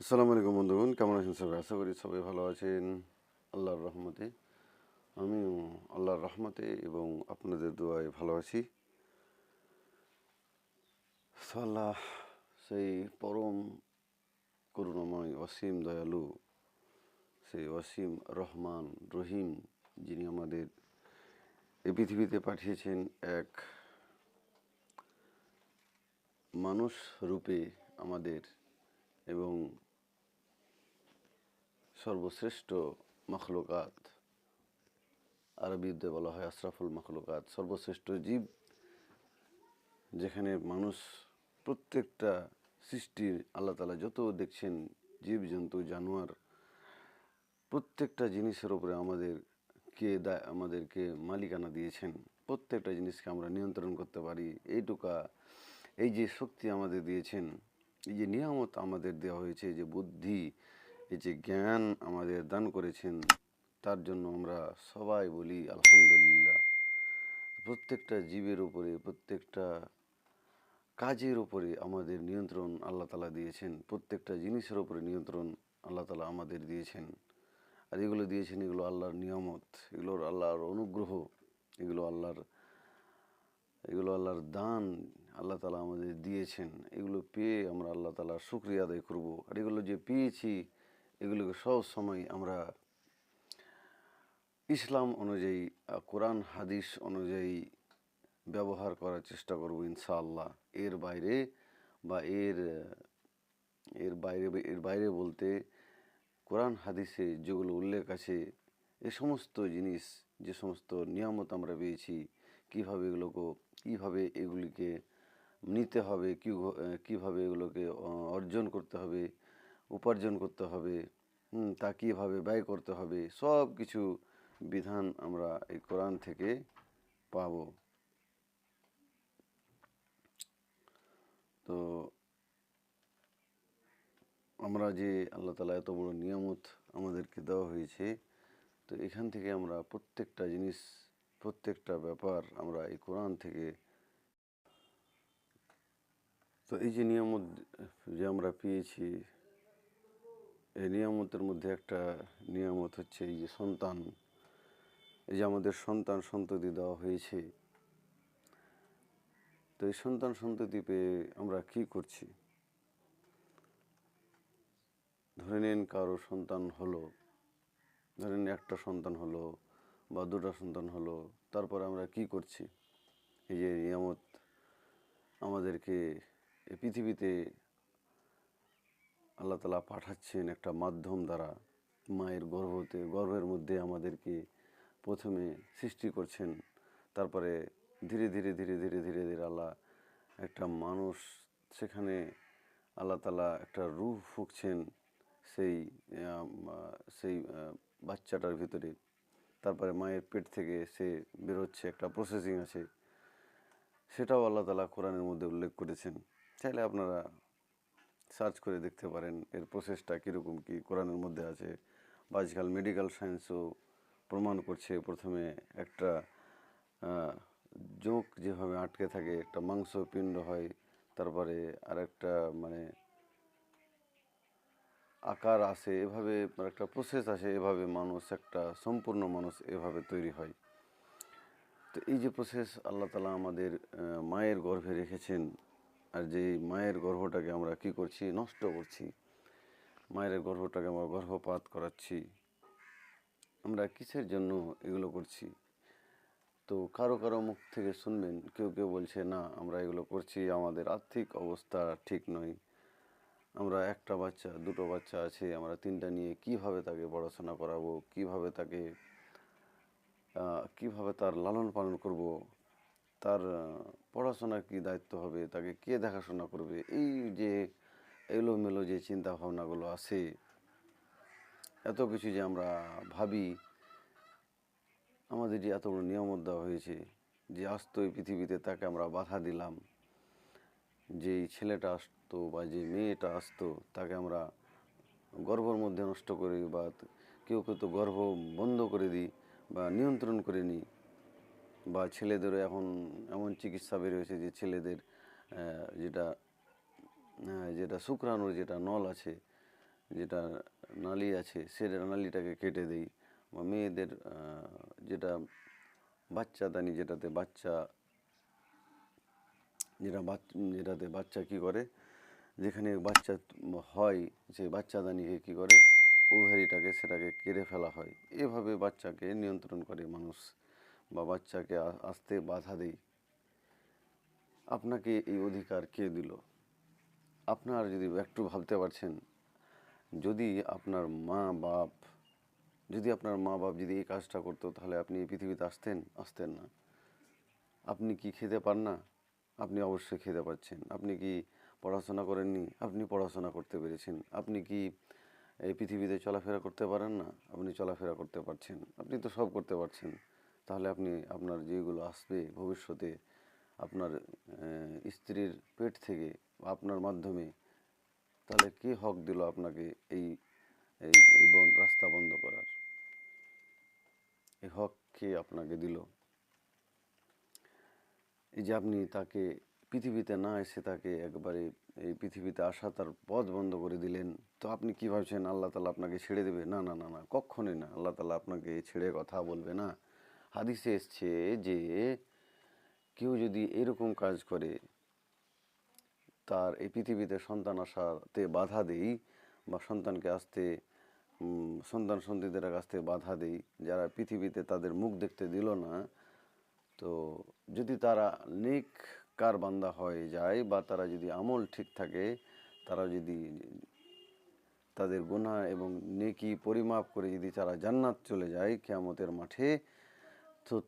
আসসালামু আলাইকুম বন্ধুগণ, কেমন আছেন সবাই? আশা করি সবাই ভালো আছেন। আল্লাহর রহমতে। আমিও আল্লাহর রহমতে এবং আপনাদের দোয়ায় ভালো আছি। তো আল্লাহ সেই পরম করুণাময় অসীম দয়ালু, সেই অসীম রহমান রহিম, যিনি আমাদের এই পৃথিবীতে পাঠিয়েছেন এক মানুষ রূপে আমাদের এবং সর্বশ্রেষ্ঠ মখলুকাত। আরবিতে বলা হয় আশরাফুল মখলুকাত। সর্বশ্রেষ্ঠ জীব, যেখানে মানুষ প্রত্যেকটা সৃষ্টির আল্লাহ তালা যত দেখছেন, জীব, জন্তু, জানোয়ার, প্রত্যেকটা জিনিসের উপরে আমাদের কে দায় আমাদেরকে মালিকানা দিয়েছেন। প্রত্যেকটা জিনিসকে আমরা নিয়ন্ত্রণ করতে পারি। এইটুকা, এই যে শক্তি আমাদের দিয়েছেন, এই যে নিয়ামত আমাদের দেওয়া হয়েছে যে বুদ্ধি এই যে জ্ঞান আমাদের দান করেছেন, তার জন্য আমরা সবাই বলি আলহামদুলিল্লাহ। প্রত্যেকটা জীবের উপরে, প্রত্যেকটা কাজের উপরে আমাদের নিয়ন্ত্রণ আল্লাহ তালা দিয়েছেন। প্রত্যেকটা জিনিসের উপরে নিয়ন্ত্রণ আল্লাহ তালা আমাদের দিয়েছেন। আর এগুলো দিয়েছেন, এগুলো আল্লাহর নিয়ামত, এগুলোর আল্লাহর অনুগ্রহ, এগুলো আল্লাহর এগুলো আল্লাহর দান আল্লাহ তালা আমাদের দিয়েছেন। এগুলো পেয়ে আমরা আল্লাহ তালার শুক্রিয়া আদায় করব। আর এগুলো যে পেয়েছি এগুলোকে সব সময় আমরা ইসলাম অনুযায়ী কোরআন, হাদিস অনুযায়ী ব্যবহার করার চেষ্টা করব ইনশাআল্লাহ। এর বাইরে বা এর এর বাইরে এর বাইরে বলতে কোরআন, হাদিসে যেগুলো উল্লেখ আছে, এ সমস্ত জিনিস, যে সমস্ত নিয়ামত আমরা পেয়েছি, কীভাবে এগুলোকে, কীভাবে এগুলিকে নিতে হবে কী কীভাবে এগুলোকে অর্জন করতে হবে উপার্জন করতে হবে তা কীভাবে ব্যয় করতে হবে, সব কিছু বিধান আমরা এই কোরআন থেকে পাব। তো আমরা যে আল্লাহ তালা এত বড় নিয়ামত আমাদেরকে দেওয়া হয়েছে, তো এখান থেকে আমরা প্রত্যেকটা জিনিস, প্রত্যেকটা ব্যাপার আমরা এই কোরআন থেকে তো এই যে নিয়ামত যে আমরা পেয়েছি এই নিয়ামতের মধ্যে একটা নিয়ামত হচ্ছে এই যে সন্তান। এই যে আমাদের সন্তান সন্ততি দেওয়া হয়েছে। তো এই সন্তান সন্ততি পেয়ে আমরা কি করছি? ধরে নিন কারও সন্তান হলো, ধরে নিন একটা সন্তান হলো বা দুটা সন্তান হলো, তারপর আমরা কি করছি? এই যে নিয়ামত আমাদেরকে এই পৃথিবীতে আল্লাহ তালা পাঠাচ্ছেন একটা মাধ্যম দ্বারা মায়ের গর্ভতে গর্ভের মধ্যে আমাদেরকে প্রথমে সৃষ্টি করছেন। তারপরে ধীরে ধীরে ধীরে ধীরে ধীরে ধীরে আল্লাহ একটা মানুষ, সেখানে আল্লাহ তালা একটা রূহ ফুঁকছেন সেই সেই বাচ্চাটার ভিতরে। তারপরে মায়ের পেট থেকে সে বেরোচ্ছে একটা প্রসেসিং আছে। সেটাও আল্লাহ তালা কোরআনের মধ্যে উল্লেখ করেছেন। চাইলে আপনারা সার্চ করে দেখতে পারেন এর প্রসেসটা কীরকম কী, কোরআনের মধ্যে আছে। বা আজকাল মেডিকেল সায়েন্সও প্রমাণ করছে প্রথমে একটা জোঁক যেভাবে আটকে থাকে, একটা মাংস পিণ্ড হয়, তারপরে আরেকটা মানে আকার আসে, এভাবে একটা প্রসেস আসে, এভাবে মানুষ একটা সম্পূর্ণ মানুষ এভাবে তৈরি হয়। তো এই যে প্রসেস আল্লাহ তালা আমাদের মায়ের গর্ভে রেখেছেন আর যে মায়ের গর্ভটাকে আমরা কি করছি? নষ্ট করছি। মায়ের গর্ভটাকে আমরা গর্ভপাত করাচ্ছি। আমরা কিসের জন্য এগুলো করছি? তো কারও কারও মুখ থেকে শুনবেন, কেউ কেউ বলছে, না, আমরা এগুলো করছি, আমাদের আর্থিক অবস্থা ঠিক নয়। আমরা একটা বাচ্চা, দুটো বাচ্চা আছে, আমরা তিনটা নিয়ে কীভাবে তাকে পড়াশোনা করাবো? কীভাবে তাকে কীভাবে তার লালন পালন করব? তার পড়াশোনার কী দায়িত্ব হবে, তাকে কে দেখাশোনা করবে, এই যে এলোমেলো যে চিন্তা ভাবনাগুলো আসে এত কিছু যে আমরা ভাবি, আমাদের যে এত বড় নিয়ামত দেওয়া হয়েছে যে আসতো এই পৃথিবীতে তাকে আমরা বাধা দিলাম, যে ছেলেটা আসতো বা যে মেয়েটা আসতো, তাকে আমরা গর্ভর মধ্যে নষ্ট করি বা কেউ কেউ তো গর্ভ বন্ধ করে দিই বা নিয়ন্ত্রণ করে নিই। বা ছেলেদেরও এখন এমন চিকিৎসা বের হয়েছে যে ছেলেদের যেটা যেটা শুক্রাণুর যেটা নল আছে, যেটা নালি আছে সেটা নালিটাকে কেটে দেই। বা মেয়েদের যেটা বাচ্চাদানি যেটাতে বাচ্চা, যেটা যেটাতে বাচ্চা কি করে, যেখানে বাচ্চা হয় সেই বাচ্চাদানিকে কী করে ওভারিটাকে সেটাকে কেড়ে ফেলা হয়। এভাবে বাচ্চাকে নিয়ন্ত্রণ করে মানুষ। বা বাচ্চাকে আসতে বাধা দেয় আপনাকে এই অধিকার কে দিল? আপনার যদি একটু ভাবতে পারছেন, যদি আপনার মা বাপ, যদি আপনার মা বাপ যদি এই কাজটা করতো, তাহলে আপনি এই পৃথিবীতে আসতেন আসতেন না। আপনি কি খেতে পান না? আপনি অবশ্যই খেতে পাচ্ছেন। আপনি কি পড়াশোনা করেননি? আপনি পড়াশোনা করতে পেরেছেন। আপনি কি এই পৃথিবীতে চলাফেরা করতে পারেন না? আপনি চলাফেরা করতে পারছেন। আপনি তো সব করতে পারছেন। তাহলে আপনি আপনার যেগুলো আসবে ভবিষ্যতে আপনার স্ত্রীর পেট থেকে আপনার মাধ্যমে, তাহলে কে হক দিল আপনাকে এই এই বন, রাস্তা বন্ধ করার? এই হক কে আপনাকে দিল? এই যে আপনি তাকে পৃথিবীতে না এসে তাকে একবারে এই পৃথিবীতে আসা, তার পথ বন্ধ করে দিলেন, তো আপনি কি ভাবছেন আল্লাহ তালা আপনাকে ছেড়ে দেবে? না না না না কখনোই না। আল্লাহ তালা আপনাকে ছেড়ে কথা বলবে না। হাদিসে এসছে যে কেউ যদি এরকম কাজ করে, তার এই পৃথিবীতে সন্তান আসাতে বাধা দেই বা সন্তানকে আসতে সন্তান সন্ততিদের আসতে বাধা দেই, যারা পৃথিবীতে তাদের মুখ দেখতে দিল না, তো যদি তারা নেক কার বান্দা হয়ে যায় বা তারা যদি আমল ঠিক থাকে, তারা যদি তাদের গুণা এবং নেকি পরিমাপ করে যদি তারা জান্নাত চলে যায়, কেয়ামতের মাঠে তো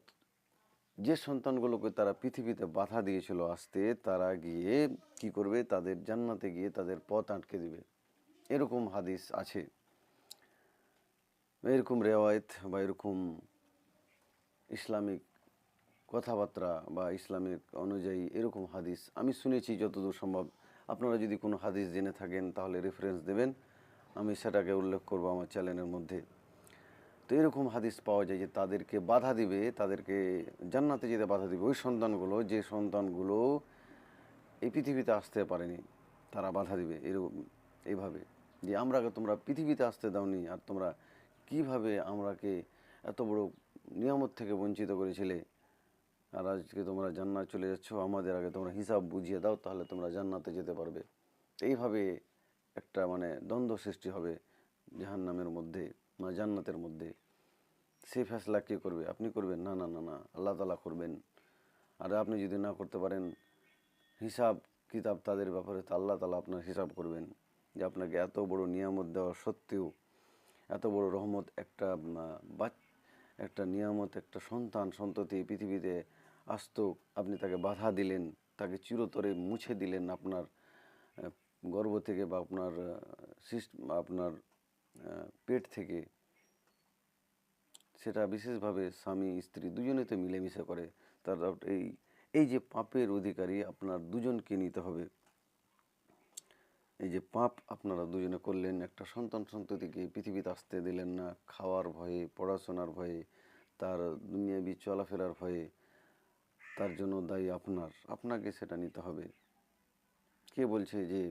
যে সন্তানগুলোকে তারা পৃথিবীতে বাধা দিয়েছিল আসতে, তারা গিয়ে কি করবে? তাদের জান্নাতে গিয়ে তাদের পথ আটকে দিবে। এরকম হাদিস আছে। এরকম রেওয়ায়ত বা এরকম ইসলামিক কথাবার্তা বা ইসলামিক অনুযায়ী এরকম হাদিস আমি শুনেছি যতদূর সম্ভব। আপনারা যদি কোনো হাদিস জেনে থাকেন, তাহলে রেফারেন্স দেবেন। আমি সেটাকে উল্লেখ করব আমার চ্যানেলের মধ্যে। তো এরকম হাদিস পাওয়া যায় যে তাদেরকে বাধা দিবে, তাদেরকে জান্নাতে যেতে বাধা দিবে। ওই সন্তানগুলো, যে সন্তানগুলো এই পৃথিবীতে আসতে পারেনি, তারা বাধা দিবে। এরকম এইভাবে যে আমরাকে তোমরা পৃথিবীতে আসতে দাওনি, আর তোমরা কীভাবে আমরাকে এত বড় নিয়ামত থেকে বঞ্চিত করেছিলে? আর আজকে তোমরা জান্নাত চলে যাচ্ছ, আমাদের আগে তোমরা হিসাব বুঝিয়ে দাও, তাহলে তোমরা জান্নাতে যেতে পারবে। এইভাবে একটা মানে দ্বন্দ্ব সৃষ্টি হবে জাহান্নামের মধ্যে না জান্নাতের মধ্যে। সেই ফেসলা কে করবে। আপনি করবেন, না না না না, আল্লাহ তালা করবেন। আর আপনি যদি না করতে পারেন, হিসাব, কিতাব তাদের ব্যাপারে তো আল্লাহ তালা আপনার হিসাব করবেন। যে আপনাকে এত বড় নিয়ামত দেওয়া সত্ত্বেও, এত বড় রহমত একটা একটা নিয়ামত, একটা সন্তান সন্ততি পৃথিবীতে আসতো, আপনি তাকে বাধা দিলেন, তাকে চিরতরে মুছে দিলেন আপনার গর্ভ থেকে বা আপনার সিস্ট আপনার পেট থেকে। সেটা বিশেষভাবে স্বামী, স্ত্রী দুজনে তো মিলেমিশে করে। তার এই এই যে পাপের অধিকারী আপনার দুজনকে নিতে হবে। এই যে পাপ আপনারা দুজনে করলেন, একটা সন্তান সন্ততিকে পৃথিবীতে আসতে দিলেন না, খাওয়ার ভয়ে, পড়াশোনার ভয়ে, তার দুনিয়াবি চলাফেরার ভয়ে, তার জন্য দায়ী আপনার। আপনাকে সেটা নিতে হবে। কে বলছে যে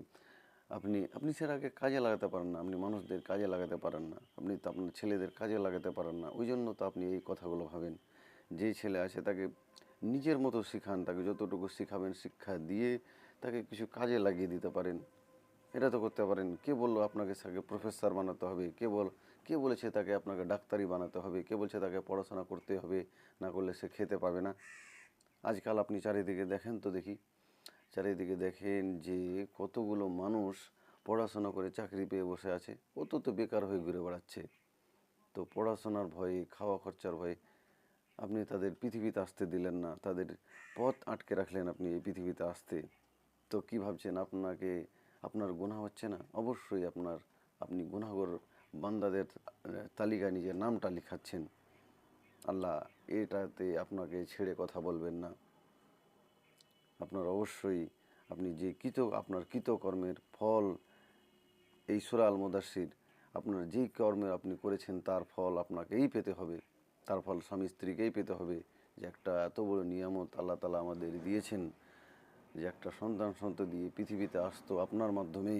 আপনি আপনি সেটাকে কাজে লাগাতে পারেন না, আপনি মানুষদের কাজে লাগাতে পারেন না, আপনি তো আপনার ছেলেদের কাজে লাগাতে পারেন না, ওই জন্য তো আপনি এই কথাগুলো ভাবেন। যে ছেলে আছে তাকে নিজের মতো শেখান, তাকে যতটুকু শেখাবেন শিক্ষা দিয়ে তাকে কিছু কাজে লাগিয়ে দিতে পারেন। এটা তো করতে পারেন। কে বলল আপনাকে তাকে প্রফেসর বানাতে হবে? কে বল, কে বলেছে তাকে আপনাকে ডাক্তারি বানাতে হবে? কে বলছে তাকে পড়াশোনা করতে হবে? না করলে সে খেতে পাবে না। আজকাল আপনি চারিদিকে দেখেন তো দেখি। চারিদিকে দেখেন যে কতগুলো মানুষ পড়াশোনা করে চাকরি পেয়ে বসে আছে। কত তো বেকার হয়ে ঘুরে বেড়াচ্ছে। তো পড়াশোনার ভয়ে, খাওয়া খরচার ভয়ে আপনি তাদের পৃথিবীতে আসতে দিলেন না। তাদের পথ আটকে রাখলেন আপনি এই পৃথিবীতে আসতে। তো কি ভাবছেন আপনাকে, আপনার গুণা হচ্ছে না? অবশ্যই আপনার, আপনি গুনাহগর বান্দাদের তালিকায় নিজের নামটা লিখাচ্ছেন। আল্লাহ এটাতে আপনাকে ছেড়ে কথা বলবেন না। আপনার অবশ্যই আপনি যে কৃত, আপনার কৃতকর্মের ফল এই সুরা আল মুদাসির আপনার যেই কর্মের আপনি করেছেন তার ফল আপনাকেই পেতে হবে। তার ফল স্বামী স্ত্রীকেই পেতে হবে। যে একটা এত বড় নিয়ামত আল্লাহ তালা আমাদের দিয়েছেন, যে একটা সন্তান সন্ততি পৃথিবীতে আসতো আপনার মাধ্যমে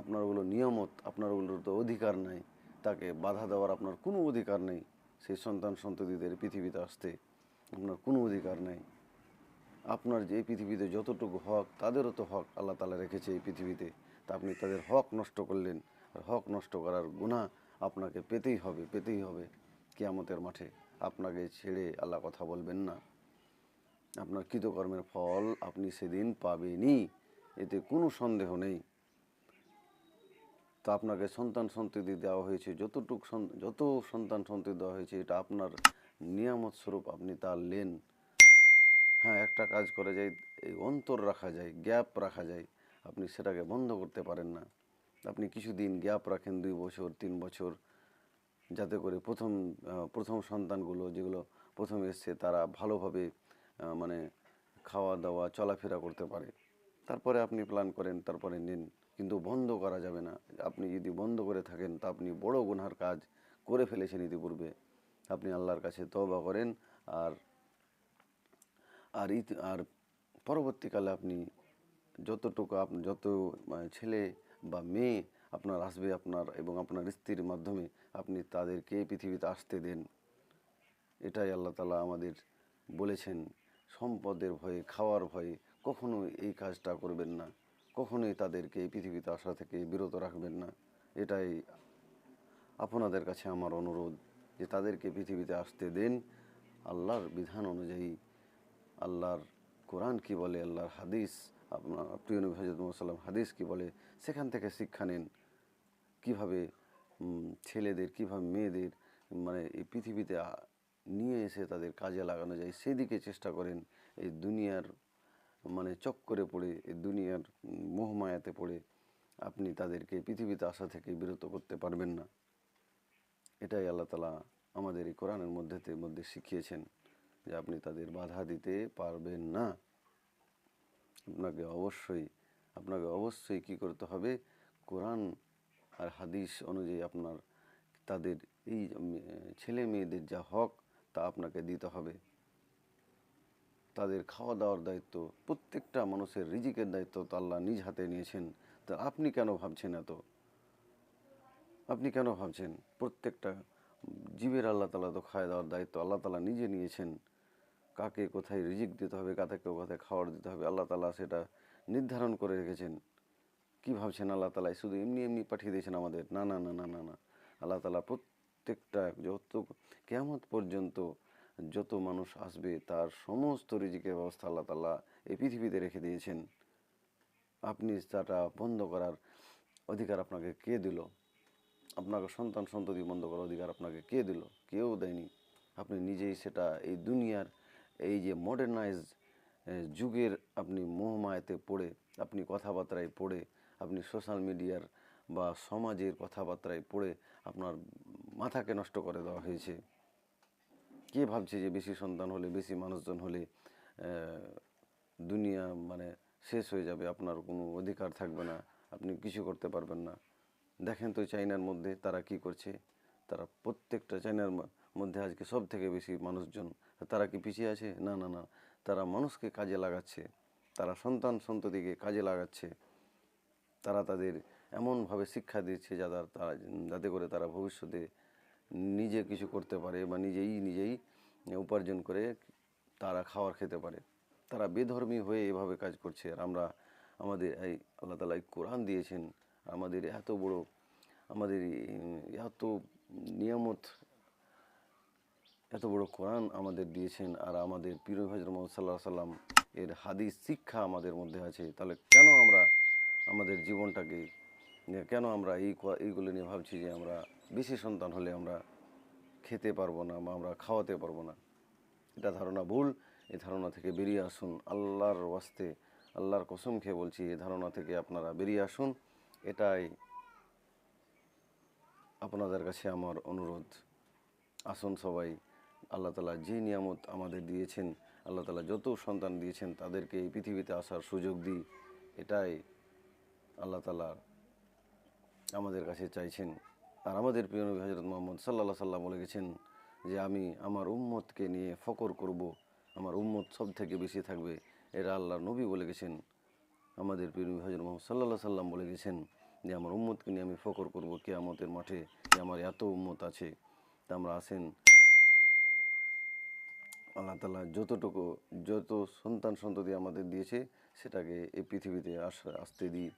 আপনার ওগুলো নিয়ামত আপনার ওগুলোর তো অধিকার নাই, তাকে বাধা দেওয়ার আপনার কোনো অধিকার নেই। সেই সন্তান সন্ততিদের পৃথিবীতে আসতে আপনার কোনো অধিকার নেই। আপনার যে এই পৃথিবীতে যতটুকু হক, তাদেরও তো হক আল্লাহ তালা রেখেছে এই পৃথিবীতে। তা আপনি তাদের হক নষ্ট করলেন, আর হক নষ্ট করার গুণা আপনাকে পেতেই হবে পেতেই হবে কিয়ামতের মাঠে। আপনাকে ছেড়ে আল্লাহ কথা বলবেন না। আপনার কৃতকর্মের ফল আপনি সেদিন পাবেনই, এতে কোনো সন্দেহ নেই। তা আপনাকে সন্তান সন্ততি দেওয়া হয়েছে, যতটুক যত সন্তান সন্ততি দেওয়া হয়েছে, এটা আপনার নিয়ামত স্বরূপ আপনি তা লেন। হ্যাঁ একটা কাজ করা যায়, এই অন্তর রাখা যায়, গ্যাপ রাখা যায়। আপনি সেটাকে বন্ধ করতে পারেন না। আপনি কিছুদিন গ্যাপ রাখেন, দুই বছর, তিন বছর, যাতে করে প্রথম প্রথম সন্তানগুলো যেগুলো প্রথম এসছে, তারা ভালোভাবে মানে খাওয়া দাওয়া চলাফেরা করতে পারে। তারপরে আপনি প্ল্যান করেন, তারপরে নিন। কিন্তু বন্ধ করা যাবে না। আপনি যদি বন্ধ করে থাকেন, তা আপনি বড় গুনহার কাজ করে ফেলেছেন ইতিপূর্বে। আপনি আল্লাহর কাছে তওবা করেন, আর আর ইতি, আর পরবর্তীকালে আপনি যতটুকু আপনি যত মানে ছেলে বা মেয়ে আপনার আসবে আপনার এবং আপনার স্ত্রীর মাধ্যমে আপনি তাদেরকে পৃথিবীতে আসতে দেন, এটাই আল্লাহ তালা আমাদের বলেছেন। সম্পদের ভয়ে, খাওয়ার ভয়ে কখনো এই কাজটা করবেন না, কখনোই তাদেরকে এই পৃথিবীতে আসা থেকে বিরত রাখবেন না। এটাই আপনাদের কাছে আমার অনুরোধ যে তাদেরকে পৃথিবীতে আসতে দেন, আল্লাহর বিধান অনুযায়ী আল্লাহর কোরআন কি বলে, আল্লাহর হাদিস, আপনার প্রিয় নবী হজরত মোসাল্লাম হাদিস কি বলে, সেখান থেকে শিক্ষা নেন। কীভাবে ছেলেদের, কীভাবে মেয়েদের মানে এই পৃথিবীতে নিয়ে এসে তাদের কাজে লাগানো যায় সেদিকে চেষ্টা করেন। এই দুনিয়ার মানে চক্করে পড়ে, এই দুনিয়ার মোহমায়াতে পড়ে আপনি তাদেরকে পৃথিবীতে আসা থেকে বিরত করতে পারবেন না। এটাই আল্লাহ তালা আমাদের এই কোরআনের মধ্যে মধ্যে শিখিয়েছেন। যে আপনি তাদের বাধা দিতে পারবেন না। আপনাকে অবশ্যই আপনাকে অবশ্যই কি করতে হবে? কোরআন আর হাদিস অনুযায়ী আপনার, তাদের এই ছেলে মেয়েদের যা হক, তা আপনাকে দিতে হবে। তাদের খাওয়া দাওয়ার দায়িত্ব, প্রত্যেকটা মানুষের রিজিকের দায়িত্ব তো আল্লাহ নিজ হাতে নিয়েছেন। তা আপনি কেন ভাবছেন এত? আপনি কেন ভাবছেন? প্রত্যেকটা জীবের আল্লাহ তালা তো খাওয়া দাওয়ার দায়িত্ব আল্লাহ তালা নিজে নিয়েছেন। কাকে কোথায় রিজিক দিতে হবে কাকে কোথায় খাওয়ার দিতে হবে, আল্লাহ তালা সেটা নির্ধারণ করে রেখেছেন। কি ভাবছেন আল্লাহ তালা? শুধু এমনি এমনি পাঠিয়ে দিয়েছেন আমাদের? না না না না না না। আল্লাহ তালা প্রত্যেকটা যত, কেয়ামত পর্যন্ত যত মানুষ আসবে, তার সমস্ত রিজিকের ব্যবস্থা আল্লাহ তালা এই পৃথিবীতে রেখে দিয়েছেন। আপনি সেটা বন্ধ করার অধিকার আপনাকে কে দিল? আপনাকে সন্তান সন্ততি বন্ধ করার অধিকার আপনাকে কে দিল? কেউ দেয়নি। আপনি নিজেই সেটা এই দুনিয়ার এই যে মডার্নাইজ যুগের আপনি মোহমায়াতে পড়ে, আপনি কথাবার্তায় পড়ে, আপনি সোশ্যাল মিডিয়ার বা সমাজের কথাবার্তায় পড়ে আপনার মাথাকে নষ্ট করে দেওয়া হয়েছে। কে ভাবছে যে বেশি সন্তান হলে, বেশি মানুষজন হলে দুনিয়া মানে শেষ হয়ে যাবে, আপনার কোনো অধিকার থাকবে না, আপনি কিছু করতে পারবেন না। দেখেন তো চাইনার মধ্যে তারা কি করছে? তারা প্রত্যেকটা চাইনার মধ্যে আজকে সব থেকে বেশি মানুষজন তারা কি পিছিয়ে আছে? না না না। তারা মানুষকে কাজে লাগাচ্ছে। তারা সন্তান সন্ততিকে কাজে লাগাচ্ছে। তারা তাদের এমনভাবে শিক্ষা দিচ্ছে যারা তারা যাতে করে তারা ভবিষ্যতে নিজে কিছু করতে পারে বা নিজেই নিজেই উপার্জন করে তারা খাওয়ার খেতে পারে। তারা বেধর্মী হয়ে এভাবে কাজ করছে। আর আমরা, আমাদের এই আল্লাহ তালা কোরআন দিয়েছেন, আমাদের এত বড়, আমাদের এত নিয়ামত এত বড় কোরআন আমাদের দিয়েছেন আর আমাদের পীর হজর মোহাম্মদ সাল্লাহ সাল্লাম এর হাদিস শিক্ষা আমাদের মধ্যে আছে। তাহলে কেন আমরা আমাদের জীবনটাকে কেন আমরা এই এইগুলো নিয়ে ভাবছি যে আমরা বেশি সন্তান হলে আমরা খেতে পারব না বা আমরা খাওয়াতে পারব না? এটা ধারণা ভুল। এই ধারণা থেকে বেরিয়ে আসুন। আল্লাহর ওয়াস্তে, আল্লাহর কসম খেয়ে বলছি এই ধারণা থেকে আপনারা বেরিয়ে আসুন। এটাই আপনাদের কাছে আমার অনুরোধ। আসুন সবাই। আল্লাহ তালা যে নিয়ামত আমাদের দিয়েছেন, আল্লাহ তালা যত সন্তান দিয়েছেন, তাদেরকে এই পৃথিবীতে আসার সুযোগ দিই। এটাই আল্লাহ তালা আমাদের কাছে চাইছেন। আর আমাদের প্রিয় নবী হজরত মোহাম্মদ সাল্লাহ সাল্লাম বলে গেছেন যে, আমি আমার উম্মতকে নিয়ে ফকর করব। আমার উম্মত সব থেকে বেশি থাকবে। এরা আল্লাহর নবী বলে গেছেন। আমাদের প্রিয় নবী হজরত মোহাম্মদ সাল্লাহ সাল্লাম বলে গেছেন যে, আমার উম্মতকে নিয়ে আমি ফকর করব কেয়ামতের মাঠে। যে, আমার এত উম্মত আছে। তা আমরা আসেন আল্লাহ তালা যতটুকু, যত সন্তান সন্ততি আমাদের দিয়েছে, সেটাকে এই পৃথিবীতে আস, আসতে দিই।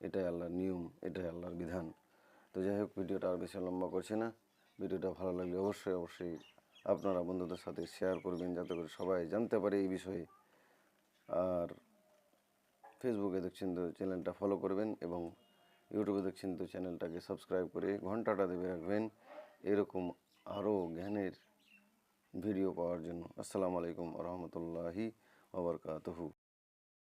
এটাই আল্লাহর নিয়ম, এটাই আল্লাহর বিধান। তো যাই হোক, ভিডিওটা আর বেশি লম্বা করছে না। ভিডিওটা ভালো লাগলে অবশ্যই অবশ্যই আপনারা বন্ধুদের সাথে শেয়ার করবেন, যাতে করে সবাই জানতে পারে এই বিষয়ে। আর ফেসবুকে দেখছেন তো চ্যানেলটা ফলো করবেন এবং ইউটিউবে দেখছেন তো চ্যানেলটাকে সাবস্ক্রাইব করে ঘন্টাটা দেবে রাখবেন। এরকম আরও জ্ঞানের ভিডিও পাওয়ার জন্য আসসালামু আলাইকুম রহমতুল্লাহি ওবরকাতহু